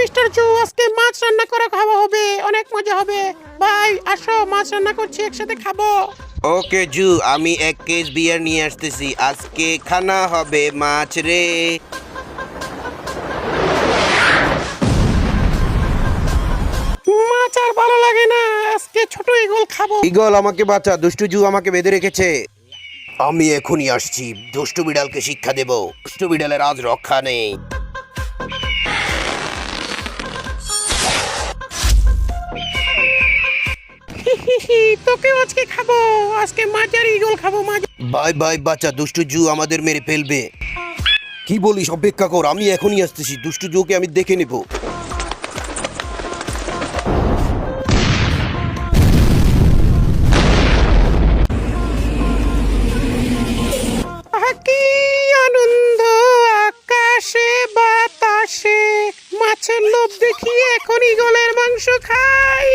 Mister জু আজকে মাছ রান্না করা খাওয়া হবে অনেক মজা হবে। ভাই আসো মাছ রান্না করছি একসাথে খাব। ওকে জু আমি এক কেস বিয়ার নিয়ে আসতেছি। আজকে খানা হবে মাছ রে। মাছ আর ভালো লাগে না আজকে ছোট ইগল খাব। ইগল আমাকে বাঁচা দুষ্টু জু আমাকে বেঁধে রেখেছে। আমি এখনই আসছি দুষ্টু বিড়ালকে শিক্ষা দেব। দুষ্টু বিড়ালের আজ রক্ষা নেই। হিহি, তোকেও আজকে খাব। আজকে মাছ আর ইগল খাব মাছ বাই বাই বাচ্চা দুষ্টু জু আমাদের মেরে ফেলবে। কি বলিস অপেক্ষা কর আমি এখনই আসতেছি দুষ্টু জুকে আমি দেখে নেব। কি আনন্দ আকাশে বাতাসে। মাছের লোভ দেখিয়ে এখন ইগলের মাংস খাই।